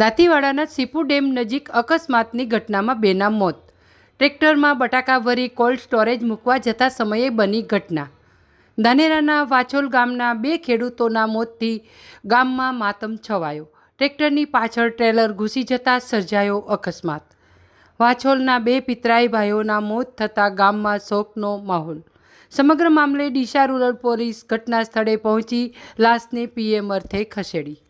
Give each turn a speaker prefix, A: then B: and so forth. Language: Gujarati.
A: દાંતીવાડાના સીપુ ડેમ નજીક અકસ્માતની ઘટનામાં બેના મોત. ટ્રેક્ટરમાં બટાકા ભરી કોલ્ડ સ્ટોરેજ મૂકવા જતા સમયે બની ઘટના. ધાનેરાના વાછોલ ગામના બે ખેડૂતોના મોતથી ગામમાં માતમ છવાયો. ટ્રેક્ટરની પાછળ ટ્રેલર ઘૂસી જતા સર્જાયો અકસ્માત. વાછોલના બે પિતરાઈ ભાઈઓના મોત થતાં ગામમાં શોકનો માહોલ. સમગ્ર મામલે ડીસા રૂરલ પોલીસ ઘટના સ્થળે પહોંચી લાશને પીએમ અર્થે ખસેડી.